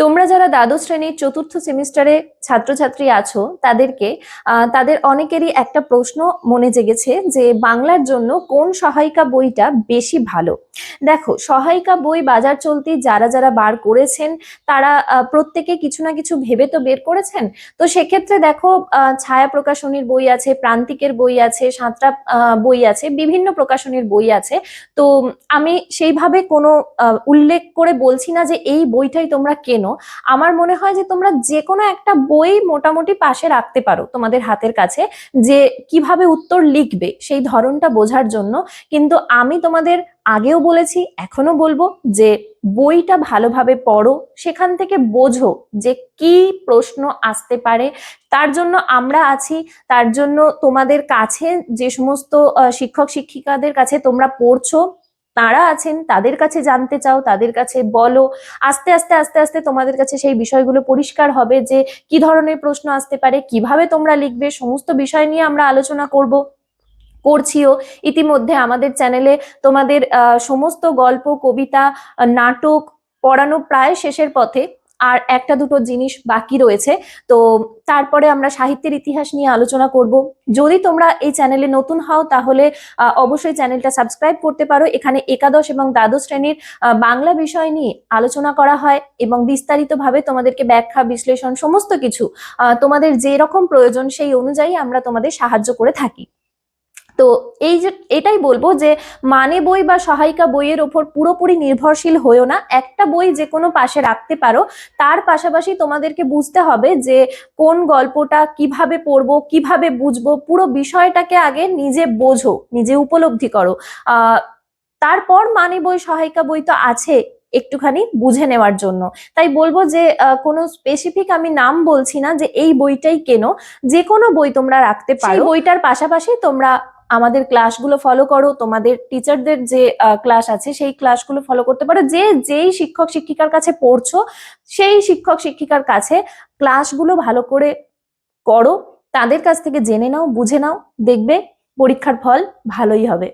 তোমরা যারা দ্বাদশ শ্রেণির চতুর্থ সেমিস্টারে ছাত্রছাত্রী আছো, তাদেরকে তাদের অনেকেরই একটা প্রশ্ন মনে জেগেছে যে বাংলার জন্য কোন সহায়িকা বইটা বেশি ভালো? দেখো, সহায়িকা বই বাজার চলতি যারা যারা বার করেছেন, তারা প্রত্যেকে কিছু না কিছু ভেবে তো বের করেছেন। তো সেক্ষেত্রে দেখো ছায়া প্রকাশনীর বই আছে, প্রান্তিকের বই আছে, সাঁতরা বই আছে, বিভিন্ন প্রকাশনীর বই আছে। তো আমি সেইভাবে কোনো উল্লেখ করে বলছি না যে এই বইটাই তোমরা কেনো। আমার মনে হয় যে তোমরা যে কোনো একটা বই মোটামুটি পাশে রাখতে পারো তোমাদের হাতের কাছে যে কীভাবে উত্তর লিখবে সেই ধরনটা বোঝার জন্য। কিন্তু আমি তোমাদের আগেও বলেছি এখনও বলব যে বইটা ভালোভাবে পড়ো, সেখান থেকে বোঝো যে কি প্রশ্ন আসতে পারে। তার জন্য আমরা আছি, তার জন্য তোমাদের কাছে যে সমস্ত শিক্ষক শিক্ষিকাদের কাছে তোমরা পড়ছো তারা আছেন, তাদের কাছে জানতে চাও, তাদের কাছে বলো। আস্তে আস্তে আস্তে আস্তে তোমাদের কাছে সেই বিষয়গুলো পরিষ্কার হবে যে কি ধরনের প্রশ্ন আসতে পারে, কীভাবে তোমরা লিখবে, সমস্ত বিষয় নিয়ে আমরা আলোচনা করব, করছিও। ইতিমধ্যে আমাদের চ্যানেলে তোমাদের সমস্ত গল্প, কবিতা, নাটক পড়ানো প্রায় শেষের পথে। আর একটা দুটো জিনিস বাকি রয়েছে। তো তারপরে আমরা সাহিত্যের ইতিহাস নিয়ে আলোচনা করব। যদি তোমরা এই চ্যানেলে নতুন হও, তাহলে অবশ্যই চ্যানেলটা সাবস্ক্রাইব করতে পারো। এখানে একাদশ এবং দ্বাদশ শ্রেণির বাংলা বিষয় নিয়ে আলোচনা করা হয় এবং বিস্তারিতভাবে তোমাদেরকে ব্যাখ্যা, বিশ্লেষণ, সমস্ত কিছু তোমাদের যে রকম প্রয়োজন সেই অনুযায়ী আমরা তোমাদের সাহায্য করে থাকি। তো এই যে এটাই বলব যে মানে বই বা সহায়িকা বইয়ের ওপর পুরোপুরি নির্ভরশীল হয়েও না। একটা বই যে কোনো পাশে রাখতে পারো। তার পাশাপাশি তোমাদেরকে বুঝতে হবে যে কোন গল্পটা কীভাবে পড়ব কীভাবে বুঝব পুরো বিষয়টাকে আগে নিজে বোঝো নিজে উপলব্ধি করো। আহ তারপর মানে বই সহায়িকা বই তো আছে একটুখানি বুঝে নেওয়ার জন্য। তাই বলব যে কোনো স্পেসিফিক আমি নাম বলছি না যে এই বইটাই কেনো। যে কোনো বই তোমরা রাখতে পারো। বইটার পাশাপাশি তোমরা আমাদের ক্লাসগুলো ফলো করো, তোমাদের টিচারদের যে ক্লাস আছে, সেই ক্লাসগুলো ফলো করতে পারো। যে, যেই শিক্ষক শিক্ষিকার কাছে পড়ছো, সেই শিক্ষক শিক্ষিকার কাছে ক্লাসগুলো ভালো করে করো, তাদের কাছ থেকে জেনে নাও, বুঝে নাও, দেখবে পরীক্ষার ফল ভালোই হবে।